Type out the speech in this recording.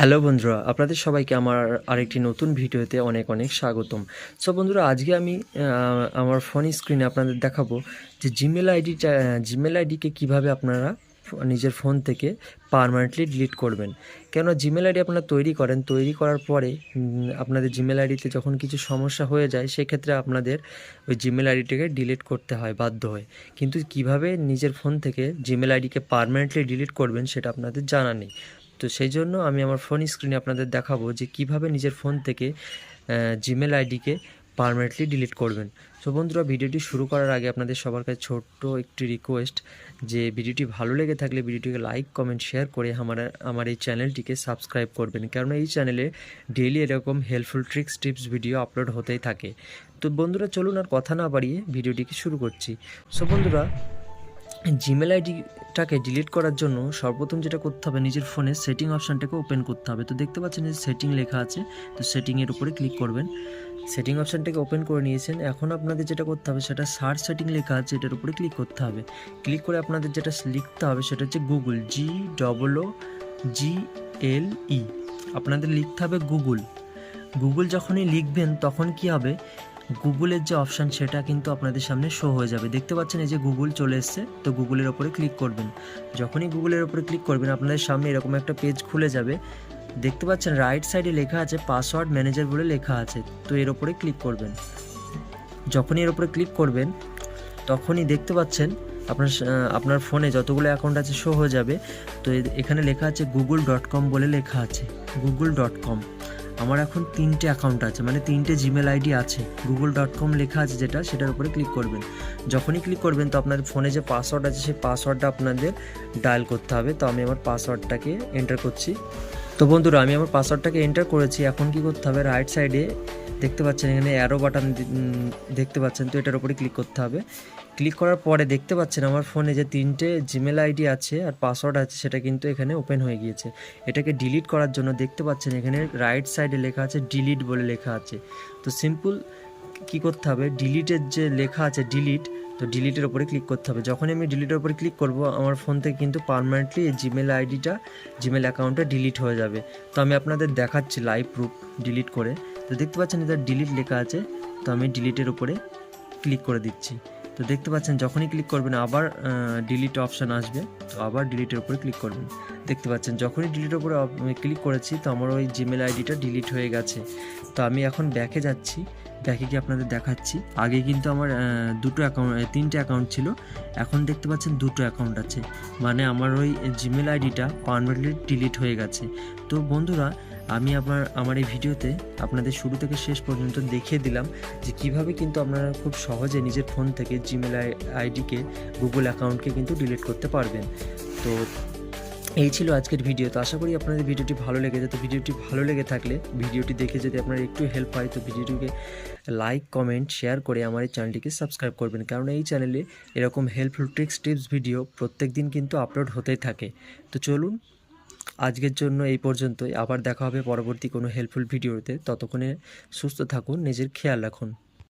Hello বন্ধুরা, আপনাদের সবাইকে আমার আরেকটি নতুন ভিডিওতে অনেক অনেক স্বাগতম। সো বন্ধুরা, আজকে আমি আমার ফোন স্ক্রিনে আপনাদের দেখাবো যে জিমেল আইডিটা জিমেল আইডিকে কীভাবে আপনারা নিজের ফোন থেকে পারমানেন্টলি ডিলিট করবেন। কেন জিমেল আইডি আপনারা তৈরি করেন, তৈরি করার পরে আপনাদের জিমেল আইডিতে যখন কিছু সমস্যা হয়ে যায়, সেক্ষেত্রে আপনাদের ওই জিমেল আইডিটাকে ডিলিট করতে হয়, বাধ্য হয়। কিন্তু কীভাবে নিজের ফোন থেকে জিমেল আইডিকে পারমানেন্টলি ডিলিট করবেন, সেটা আপনাদের জানা নেই। তো সেই জন্য আমি আমার ফোন স্ক্রিনে আপনাদের দেখাবো যে কীভাবে নিজের ফোন থেকে জিমেল আইডিকে পারমানেন্টলি ডিলিট করবেন। তো বন্ধুরা, ভিডিওটি শুরু করার আগে আপনাদের সবার কাছে ছোট্ট একটি রিকোয়েস্ট যে ভিডিওটি ভালো লেগে থাকলে ভিডিওটিকে লাইক কমেন্ট শেয়ার করে আমার আমার এই চ্যানেলটিকে সাবস্ক্রাইব করবেন। কেননা এই চ্যানেলে ডেইলি এরকম helpful tricks tips video upload হতেই থাকে। তো বন্ধুরা, চলুন আর কথা না বাড়িয়ে ভিডিওটিকে শুরু করছি। সো বন্ধুরা জিমেল আইডিটাকে ডিলিট করার জন্য সর্বপ্রথম যেটা করতে হবে, নিজের ফোনের সেটিং অপশানটাকে ওপেন করতে হবে। তো দেখতে পাচ্ছেন যে সেটিং লেখা আছে, তো সেটিংয়ের উপরে ক্লিক করবেন। সেটিং অপশানটাকে ওপেন করে নিয়েছেন। এখন আপনাদের যেটা করতে হবে, সেটা সার্চ সেটিং লেখা আছে, এটার উপরে ক্লিক করতে হবে। ক্লিক করে আপনাদের যেটা লিখতে হবে, সেটা হচ্ছে গুগল জি ডবল ও জি এল ই আপনাদের লিখতে হবে গুগল গুগল যখনই লিখবেন, তখন কি হবে? গুগলের যে অপশান সেটা কিন্তু আপনাদের সামনে শো হয়ে যাবে। দেখতে পাচ্ছেন এই যে গুগল চলে এসছে, তো গুগলের ওপরে ক্লিক করবেন। যখনই গুগলের ওপরে ক্লিক করবেন, আপনাদের সামনে এরকম একটা পেজ খুলে যাবে। দেখতে পাচ্ছেন রাইট সাইডে লেখা আছে পাসওয়ার্ড ম্যানেজার বলে লেখা আছে, তো এর ওপরে ক্লিক করবেন। যখনই এর ওপরে ক্লিক করবেন, তখনই দেখতে পাচ্ছেন আপনার আপনার ফোনে যতগুলো অ্যাকাউন্ট আছে শো হয়ে যাবে, তো এখানে লেখা আছে গুগল ডট কম বলে লেখা আছে গুগল ডট কম আমার এখন তিনটে অ্যাকাউন্ট আছে মানে তিনটে জিমেল আইডি আছে গুগল ডট কম লেখা আছে যেটা, সেটার উপরে ক্লিক করবেন। যখনই ক্লিক করবেন তো আপনাদের ফোনে যে পাসওয়ার্ড আছে, সেই পাসওয়ার্ডটা আপনাদের ডায়াল করতে হবে। তো আমি আমার পাসওয়ার্ডটাকে এন্টার করছি। তো বন্ধুরা, আমি আমার পাসওয়ার্ডটাকে এন্টার করেছি। এখন কি করতে হবে? রাইট সাইডে দেখতে পাচ্ছেন এখানে অ্যারো বাটন দেখতে পাচ্ছেন, তো এটার উপরে ক্লিক করতে হবে। ক্লিক করার পরে দেখতে পাচ্ছেন আমার ফোনে যে তিনটে জিমেল আইডি আছে আর পাসওয়ার্ড আছে, সেটা কিন্তু এখানে ওপেন হয়ে গিয়েছে। এটাকে ডিলিট করার জন্য দেখতে পাচ্ছেন এখানে রাইট সাইডে লেখা আছে ডিলিট বলে লেখা আছে। তো সিম্পল কি করতে হবে? ডিলিটের যে লেখা আছে ডিলিট তো ডিলিটের উপরে ক্লিক করতে হবে। যখনই আমি ডিলিটের উপরে ক্লিক করব, আমার ফোন থেকে কিন্তু পারমানেন্টলি এই জিমেল আইডিটা জিমেল অ্যাকাউন্টটা ডিলিট হয়ে যাবে। তো আমি আপনাদের দেখাচ্ছি লাইভ প্রুফ ডিলিট করে। তো দেখতে পাচ্ছেন এটা ডিলিট লেখা আছে। তো আমি ডিলিটের উপরে ক্লিক করে দিচ্ছি। তো দেখতে পাচ্ছেন যখনই ক্লিক করবেন আবার ডিলিট অপশান আসবে। তো আবার ডিলিটের উপরে ক্লিক করবেন। দেখতে পাচ্ছেন যখনই ডিলিটের উপরে ক্লিক করেছি তো আমার ওই জিমেল আইডিটা ডিলিট হয়ে গেছে। তো আমি এখন ব্যাকে যাচ্ছি। ব্যাকে গিয়ে আপনাদের দেখাচ্ছি। আগে কিন্তু আমার দুটো অ্যাকাউন্ট তিনটে অ্যাকাউন্ট ছিল। এখন দেখতে পাচ্ছেন দুটো অ্যাকাউন্ট আছে। মানে আমার ওই জিমেল আইডিটা পারমানেন্টলি ডিলিট হয়ে গেছে। তো বন্ধুরা আমি আবার আমার এই ভিডিওতে আপনাদের শুরু থেকে শেষ পর্যন্ত দেখিয়ে দিলাম যে কীভাবে কিন্তু আপনারা খুব সহজে নিজের ফোন থেকে জিমেল আইডিকে গুগল অ্যাকাউন্টকে কিন্তু ডিলিট করতে পারবেন। তো এই ছিল আজকের ভিডিও। তো আশা করি আপনাদের ভিডিওটি ভালো লেগেছে। তো ভিডিওটি ভালো লেগে থাকলে ভিডিওটি দেখে যদি আপনার একটু হেল্প হয়, তো ভিডিওটিকে লাইক কমেন্ট শেয়ার করে আমার এই চ্যানেলটিকে সাবস্ক্রাইব করবেন। কারণ এই চ্যানেলে এরকম হেল্পফুল ট্রিক্স টিপস ভিডিও প্রত্যেক দিন কিন্তু আপলোড হতেই থাকে। তো চলুন আজকের জন্য এই পর্যন্তই। আবার দেখা হবে পরবর্তী কোনো হেল্পফুল ভিডিওতে ততক্ষণে সুস্থ থাকুন, নিজের খেয়াল রাখুন।